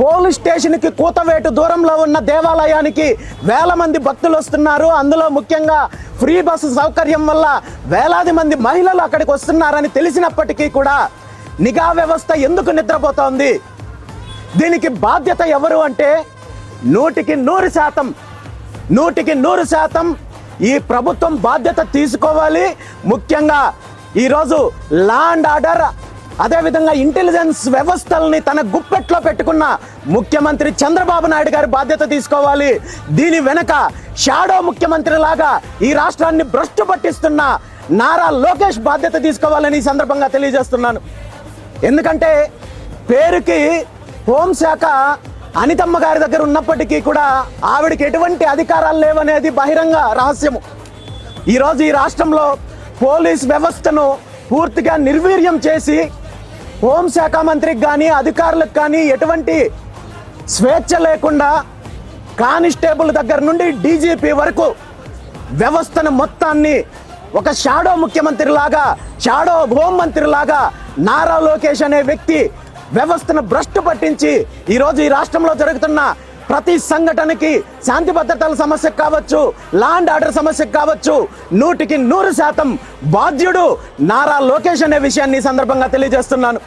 Police స్టేషన్కి కూతవేటు దూరంలో ఉన్న దేవాలయానికి వేల మంది భక్తులు వస్తున్నారు. అందులో ముఖ్యంగా ఫ్రీ బస్సు సౌకర్యం వల్ల వేలాది మంది మహిళలు అక్కడికి వస్తున్నారని తెలిసినప్పటికీ కూడా నిఘా వ్యవస్థ ఎందుకు నిద్రపోతోంది? దీనికి బాధ్యత ఎవరు అంటే నూటికి నూరు శాతం నూటికి నూరు శాతం ఈ ప్రభుత్వం బాధ్యత తీసుకోవాలి. ముఖ్యంగా ఈరోజు ల్యాండ్ ఆర్డర్ అదేవిధంగా ఇంటెలిజెన్స్ వ్యవస్థల్ని తన గుప్పెట్లో పెట్టుకున్న ముఖ్యమంత్రి చంద్రబాబు నాయుడు గారి బాధ్యత తీసుకోవాలి. దీని వెనక షాడో ముఖ్యమంత్రి లాగా ఈ రాష్ట్రాన్ని భ్రష్టు పట్టిస్తున్న నారా లోకేష్ బాధ్యత తీసుకోవాలని ఈ సందర్భంగా తెలియజేస్తున్నాను. ఎందుకంటే పేరుకి హోంశాఖ అనితమ్మ గారి దగ్గర ఉన్నప్పటికీ కూడా ఆవిడకి ఎటువంటి అధికారాలు లేవనేది బహిరంగ రహస్యము. ఈరోజు ఈ రాష్ట్రంలో పోలీస్ వ్యవస్థను పూర్తిగా నిర్వీర్యం చేసి హోంశాఖ మంత్రికి కానీ అధికారులకు కానీ ఎటువంటి స్వేచ్ఛ లేకుండా కానిస్టేబుల్ దగ్గర నుండి డీజీపీ వరకు వ్యవస్థను మొత్తాన్ని ఒక షాడో ముఖ్యమంత్రి లాగా షాడో హోంమంత్రి లాగా నారా లోకేష్ అనే వ్యక్తి వ్యవస్థను భ్రష్టు పట్టించి ఈరోజు ఈ రాష్ట్రంలో జరుగుతున్న ప్రతి సంఘటనకి శాంతి భద్రతల సమస్య కావచ్చు లాండ్ ఆర్డర్ సమస్య కావచ్చు నూటికి నూరు శాతం బాధ్యుడు నారా లోకేష్ అనే విషయాన్ని సందర్భంగా తెలియజేస్తున్నాను.